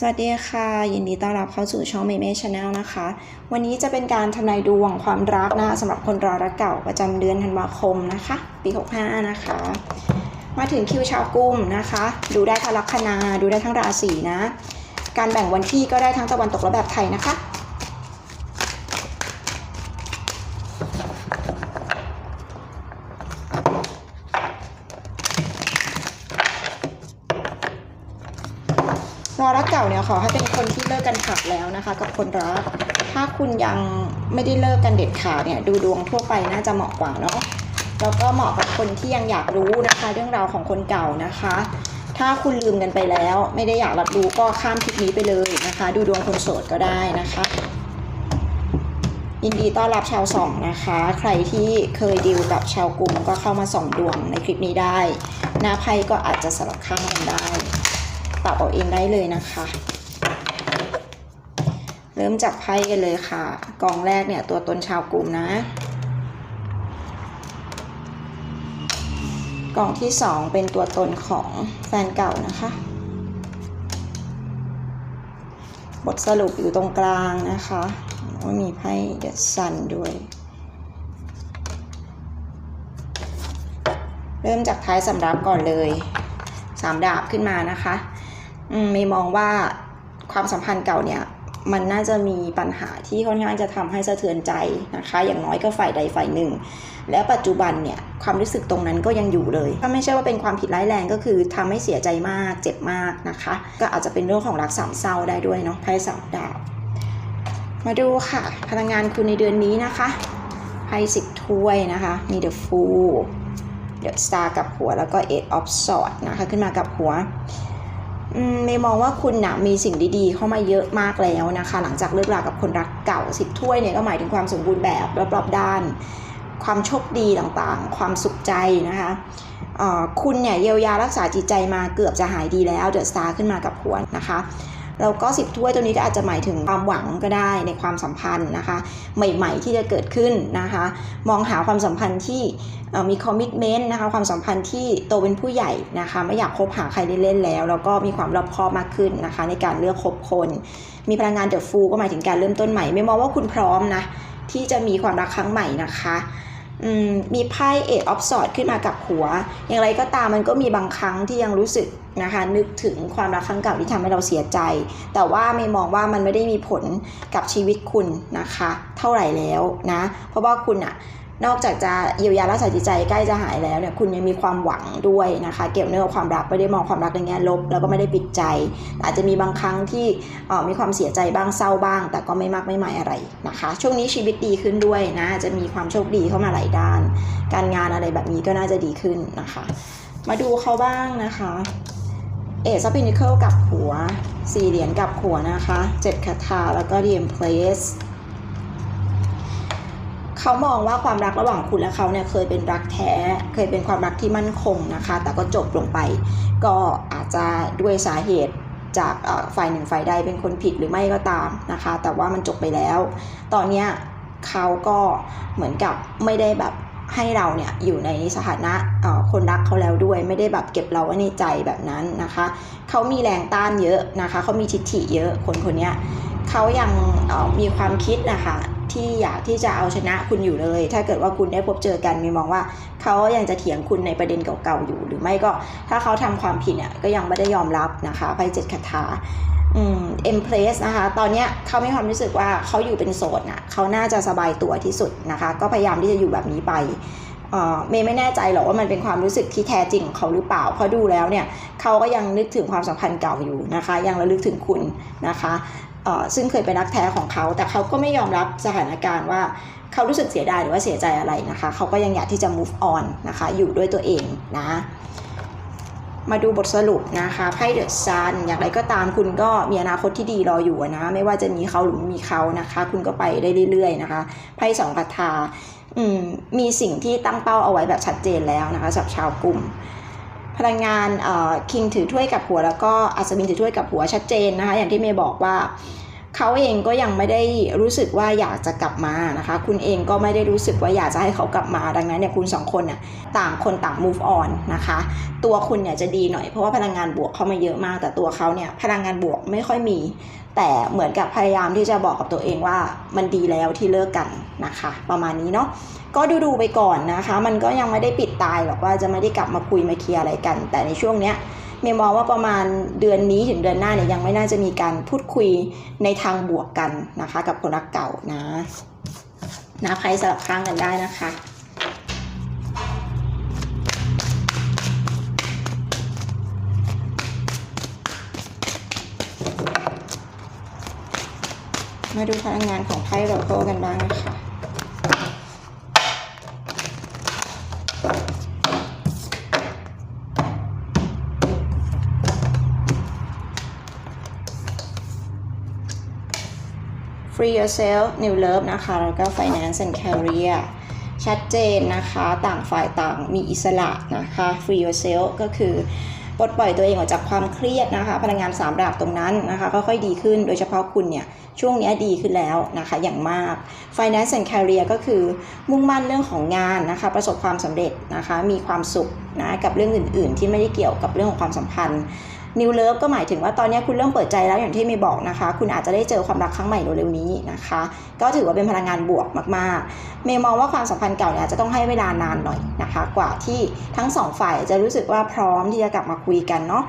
สวัสดีค่ะ ยินดีต้อนรับเข้าสู่ช่องเมเม่ชาแนลนะคะ วันนี้จะเป็นการทำนายดวงความรักนะสำหรับคนรอรักเก่าประจำเดือนธันวาคมนะคะ ปี 65 นะคะ มาถึงคิวชาวกุ้มนะคะ ดูได้ทั้งลัคนาดูได้ทั้งราศีนะ การแบ่งวันที่ก็ได้ทั้งตะวันตกและแบบไทยนะคะ รอรักเก่าเนี่ย ขอให้เป็นคนที่เลิกกันขาดแล้วนะคะ กับคนรัก ถ้าคุณยังไม่ได้เลิกกันเด็ดขาดเนี่ย ดูดวงทั่วไปน่าจะเหมาะกว่าเนาะแล้วก็เหมาะกับคนที่ยังอยากรู้นะคะ เรื่องราวของคนเก่านะคะ ถ้าคุณลืมกันไปแล้ว ไม่ได้อยากรับรู้ก็ข้ามคลิปนี้ไปเลยนะคะ ดูดวงคนโสดก็ได้นะคะยินดีต้อนรับชาวสองนะคะ ใครที่เคยดีลกับชาวกลุ่มก็เข้ามาส่องดวงในคลิปนี้ได้ หน้าไพ่ก็อาจจะสลับข้างกันได้ปรับเอาเองได้เลยนะคะ เริ่มจากไพ่กันเลยค่ะ กองแรกเนี่ยตัวตนชาวกลุ่มนะ กองที่สองเป็นตัวตนของแฟนเก่านะคะ บทสรุปอยู่ตรงกลางนะคะว่ามีไพ่เดอะซันด้วย เริ่มจากท้ายสำรับก่อนเลยสามดาบขึ้นมานะคะ อืมเมย์มองว่าความสัมพันธ์เก่าเนี่ย มันน่าจะมีปัญหาที่ค่อนข้างจะทำให้สะเทือนใจนะคะ อย่างน้อยก็ฝ่ายใดฝ่ายหนึ่ง และปัจจุบันเนี่ยความรู้สึกตรงนั้นก็ยังอยู่เลย ถ้าไม่ใช่ว่าเป็นความผิดร้ายแรงก็คือทำให้เสียใจมากเจ็บมากนะคะ ก็อาจจะเป็นเรื่องของรักสามเศร้าได้ด้วยเนาะไพ่สามดาว มาดูค่ะ พลังงานคุณในเดือนนี้นะคะไพ่สิบถ้วยนะคะ มีเดอะฟูลเดอะสตาร์กับหัวแล้วก็เอ็ดออฟสอดนะคะขึ้นมากับหัว เมย์มองว่าคุณนะมีสิ่งดีๆ เข้ามาเยอะมากแล้วนะคะ หลังจากเลิกรากับคนรักเก่าสิบถ้วยเนี่ยก็หมายถึงความสมบูรณ์แบบรอบๆด้าน ความโชคดีต่างๆ ความสุขใจนะคะคุณเนี่ยเยียวยารักษาจิตใจมาเกือบจะหายดีแล้วเดือดซาขึ้นมากับหัวนะคะ แล้วก็สิบถ้วยตัวนี้ก็อาจจะหมายถึงความหวังก็ได้ในความสัมพันธ์นะคะ ใหม่ ๆ ที่จะเกิดขึ้นนะคะ มองหาความสัมพันธ์ที่มีคอมมิชเมนต์นะคะความสัมพันธ์ที่โตเป็นผู้ใหญ่นะคะ ไม่อยากคบหาใครเล่นๆแล้ว แล้วก็มีความรอบคอบมากขึ้นนะคะ ในการเลือกคบคน มีพลังงานเดอะฟูก็หมายถึงการเริ่มต้นใหม่ ไม่มองว่าคุณพร้อมนะที่จะมีความรักครั้งใหม่นะคะ มีไพ่เอทออฟสอดขึ้นมากับหัว อย่างไรก็ตามมันก็มีบางครั้งที่ยังรู้สึกนะคะนึกถึงความรักครั้งเก่าที่ทำให้เราเสียใจ แต่ว่าไม่มองว่ามันไม่ได้มีผลกับชีวิตคุณนะคะ เท่าไหร่แล้วนะ เพราะว่าคุณอะ นอกจากจะเยียวยารักษาจิตใจใกล้จะหายแล้วเนี่ยคุณยังมีความหวังด้วยนะคะ เกี่ยวเนื่องกับความรักไม่ได้มองความรักในแง่ลบ แล้วก็ไม่ได้ปิดใจ อาจจะมีบางครั้งที่มีความเสียใจบ้างเศร้าบ้าง แต่ก็ไม่มากไม่หมายอะไรนะคะ ช่วงนี้ชีวิตดีขึ้นด้วยนะจะมีความโชคดีเข้ามาหลายด้าน การงานอะไรแบบนี้ก็น่าจะดีขึ้นนะคะ มาดูเขาบ้างนะคะเอซับพินิเคิลกับหัวสี่เหรียญกับหัวนะคะเจ็ดคาถาแล้วก็เดีเอ็มเพลส เขามองว่าความรักระหว่างคุณและเขาเนี่ยเคยเป็นรักแท้ เคยเป็นความรักที่มั่นคงนะคะ แต่ก็จบลงไป ก็อาจจะด้วยสาเหตุจากฝ่ายหนึ่งฝ่ายใดเป็นคนผิดหรือไม่ก็ตามนะคะ แต่ว่ามันจบไปแล้ว ตอนเนี้ยเขาก็เหมือนกับไม่ได้แบบให้เราเนี่ยอยู่ในสถานะคนรักเขาแล้วด้วย ไม่ได้แบบเก็บเราไว้ในใจแบบนั้นนะคะเขามีแรงต้านเยอะนะคะเขามีทิฐิเยอะคนคนนี้เขายังมีความคิดนะคะ ที่อยากที่จะเอาชนะคุณอยู่เลย ถ้าเกิดว่าคุณได้พบเจอกันมีมองว่าเขายังจะเถียงคุณในประเด็นเก่าๆอยู่ หรือไม่ก็ถ้าเขาทำความผิดเนี่ยก็ยังไม่ได้ยอมรับนะคะไพ่เจ็ดคาถาอืมเอ็มเพลสนะคะ ตอนเนี้ยเขามีความรู้สึกว่าเขาอยู่เป็นโสดนะเขาน่าจะสบายตัวที่สุดนะคะ ก็พยายามที่จะอยู่แบบนี้ไปเมย์ไม่แน่ใจหรอกว่ามันเป็นความรู้สึกที่แท้จริงของเขาหรือเปล่า เพราะดูแล้วเนี่ยเขาก็ยังนึกถึงความสัมพันธ์เก่าอยู่นะคะ ยังระลึกถึงคุณนะคะ ซึ่งเคยเป็นรักแท้ของเขา แต่เขาก็ไม่ยอมรับสถานการณ์ว่าเขารู้สึกเสียดายหรือว่าเสียใจอะไรนะคะ เขาก็ยังอยากที่จะ move on นะคะ อยู่ด้วยตัวเองนะ มาดูบทสรุปนะคะไพ่เดอะซันอย่างไรก็ตามคุณก็มีอนาคตที่ดีรออยู่นะ ไม่ว่าจะมีเขาหรือไม่มีเขานะคะ คุณก็ไปได้เรื่อยๆนะคะไพ่สองคาถามมีสิ่งที่ตั้งเป้าเอาไว้แบบชัดเจนแล้วนะคะสำหรับชาวกลุ่ม พลังงานเอ่อคิงถือถ้วยกับหัว แล้วก็อัศวินถือถ้วยกับหัวชัดเจนนะคะ อย่างที่เมย์บอกว่าเขาเองก็ยังไม่ได้รู้สึกว่าอยากจะกลับมานะคะ คุณเองก็ไม่ได้รู้สึกว่าอยากจะให้เขากลับมาดังนั้นเนี่ยคุณสองคนน่ะต่างคนต่าง move on นะคะ ตัวคุณเนี่ยจะดีหน่อยเพราะว่าพลังงานบวกเข้ามาเยอะมาก แต่ตัวเขาเนี่ยพลังงานบวกไม่ค่อยมี แต่เหมือนกับพยายามที่จะบอกกับตัวเองว่ามันดีแล้วที่เลิกกันนะคะ ประมาณนี้เนาะก็ดูดูๆไปก่อนนะคะ มันก็ยังไม่ได้ปิดตายหรอกว่าจะไม่ได้กลับมาคุยมาเคลียร์อะไรกัน แต่ในช่วงเนี้ยเมย์มองว่าประมาณเดือนนี้ถึงเดือนหน้าเนี่ยยังไม่น่าจะมีการพูดคุยในทางบวกกันนะคะ กับคนรักเก่านะนะใครสลับข้างกันได้นะคะ มาดูพลังงานของไพ่โรโก้กันบ้างนะคะ Free yourself new love นะคะ แล้วก็ finance and career ชัดเจนนะคะ ต่างฝ่ายต่างมีอิสระนะคะ free yourself ก็คือ ปลดปล่อยตัวเองออกจากความเครียดนะคะ พลังงานสามดาบตรงนั้นนะคะค่อยๆดีขึ้น โดยเฉพาะคุณเนี่ยช่วงนี้ดีขึ้นแล้วนะคะอย่างมาก finance and career ก็คือมุ่งมั่นเรื่องของงานนะคะประสบความสำเร็จนะคะมีความสุขนะกับเรื่องอื่น ๆ ที่ไม่ได้เกี่ยวกับเรื่องของความสัมพันธ์ นิวเลิฟก็หมายถึงว่าตอนนี้คุณเริ่มเปิดใจแล้วอย่างที่เมย์บอกนะคะ คุณอาจจะได้เจอความรักครั้งใหม่เร็วๆนี้นะคะ ก็ถือว่าเป็นพลังงานบวกมากๆ เมย์มองว่าความสัมพันธ์เก่าเนี่ยอาจจะต้องให้เวลานานหน่อยนะคะ กว่าที่ทั้งสองฝ่ายจะรู้สึกว่าพร้อมที่จะกลับมาคุยกันเนาะ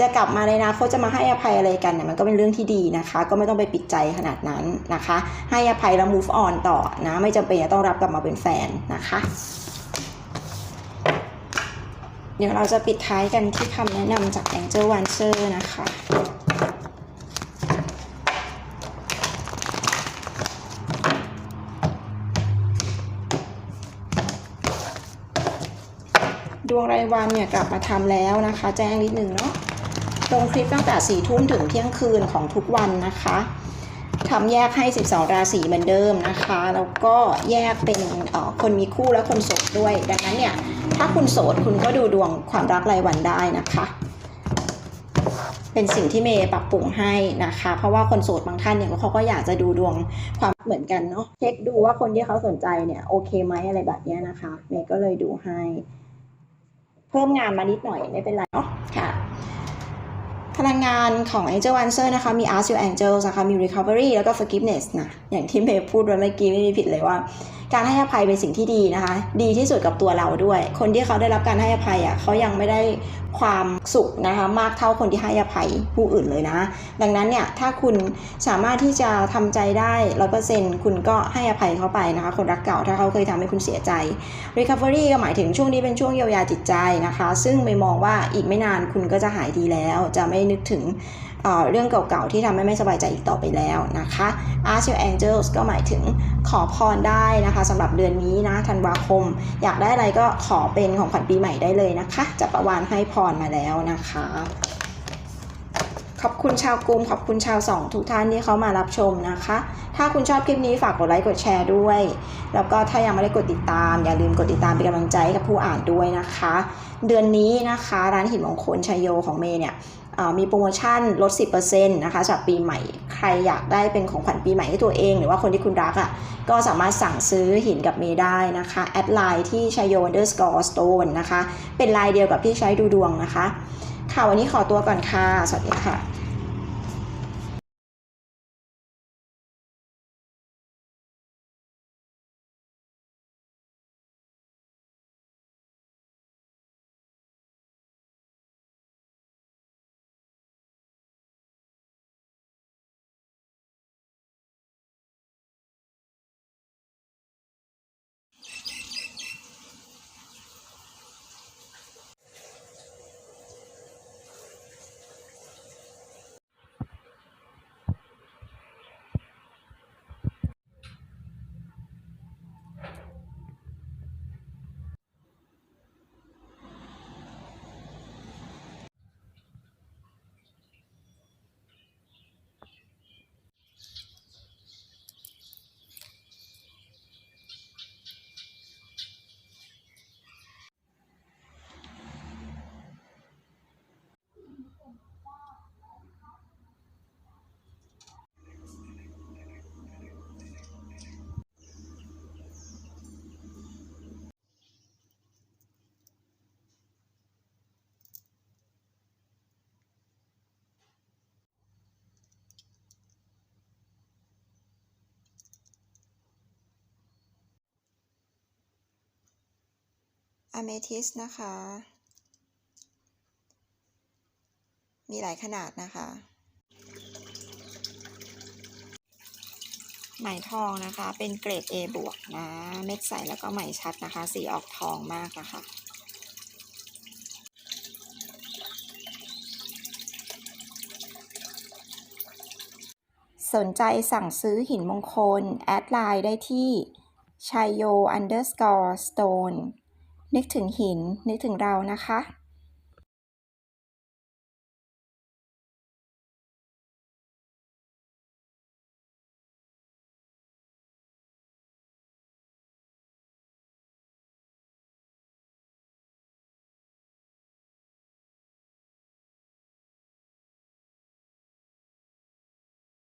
จะกลับมาในอนาคตจะมาให้อภัยอะไรกันเนี่ยมันก็เป็นเรื่องที่ดีนะคะ ก็ไม่ต้องไปปิดใจขนาดนั้นนะคะ ให้อภัยแล้ว move on ต่อนะ ไม่จำเป็นจะต้องรับกลับมาเป็นแฟนนะคะ ดี๋ยวเราจะปิดท้ายกันที่คำแนะนำจาก Angel w a n c e r นะคะ ดวงรายวันเนี่ยกลับมาทำแล้วนะคะ แจ้งนิดนึงเนาะลงคลิปตั้งแต่4ี่ทุ่มถึงเที่ยงคืนของทุกวันนะคะทำแยกให้ 12 ราศีเหมือนเดิมนะคะ แล้วก็แยกเป็นอ่อคนมีคู่และคนโสดด้วย ดังนั้นเนี่ย ถ้าคุณโสดคุณก็ดูดวงความรักรายวันได้นะคะ เป็นสิ่งที่เมย์ปรับปรุงให้นะคะ เพราะว่าคนโสดบางท่านเนี่ยเขาก็อยากจะดูดวงความเหมือนกันเนาะเช็คดูว่าคนที่เขาสนใจเนี่ยโอเคไหมอะไรแบบนี้นะคะ เมย์ก็เลยดูให้ เพิ่มงานมานิดหน่อยไม่เป็นไรเนาะค่ะพลังงานของ Angel Answer นะคะ มี Ask Your Angels นะคะ มี Recovery แล้วก็ Forgiveness นะ อย่างที่เมย์พูดไว้เมื่อกี้ไม่มีผิดเลยว่า การให้อภัยเป็นสิ่งที่ดีนะคะ ดีที่สุดกับตัวเราด้วย คนที่เขาได้รับการให้อภัยอะเขายังไม่ได้ความสุขนะคะมากเท่าคนที่ให้อภัยผู้อื่นเลยนะ ดังนั้นเนี่ยถ้าคุณสามารถที่จะทำใจได้ร้อยเปอร์เซ็นต์คุณก็ให้อภัยเขาไปนะคะ คนรักเก่าถ้าเขาเคยทำให้คุณเสียใจ Recovery ก็หมายถึงช่วงนี้เป็นช่วงเยียวยาจิตใจนะคะ ซึ่งไม่มองว่าอีกไม่นานคุณก็จะหายดีแล้ว จะไม่นึกถึง เรื่องเก่าๆ ที่ทำให้ไม่สบายใจอีกต่อไปแล้วนะคะ Ask Your Angels ก็หมายถึงขอพรได้นะคะสำหรับเดือนนี้นะธันวาคม อยากได้อะไรก็ขอเป็นของขวัญปีใหม่ได้เลยนะคะจักระวาลให้พรมาแล้วนะคะขอบคุณชาวกลุ่มขอบคุณชาวสองทุกท่านที่เขามารับชมนะคะ ถ้าคุณชอบคลิปนี้ฝากกดไลค์กดแชร์ด้วย แล้วก็ถ้ายังไม่ได้กดติดตาม อย่าลืมกดติดตามเป็นกำลังใจกับผู้อ่านด้วยนะคะ เดือนนี้นะคะ ร้านหินมงคลชัยโยของเมย์เนี่ย มีโปรโมชั่นลด 10%นะคะสำหรับปีใหม่ ใครอยากได้เป็นของขวัญปีใหม่ให้ตัวเอง หรือว่าคนที่คุณรักอะ่ะ ก็สามารถสั่งซื้อหินกับเมย์ได้นะคะ แอดไลน์ที่ชัยโย underscore stone นะคะ เป็นไลน์เดียวกับที่ใช้ดูดวงนะคะ ค่ะวันนี้ขอตัวก่อนค่ะ สวัสดีค่ะ อะเมทิสนะคะ มีหลายขนาดนะคะ ไหมทองนะคะ เป็นเกรด A บวกนะ เม็ดใสแล้วก็ไหมชัดนะคะ สีออกทองมากนะคะสนใจสั่งซื้อหินมงคล แอดไลน์ได้ที่ชัยโย underscore stone นึกถึงหิน นึกถึงเรานะคะ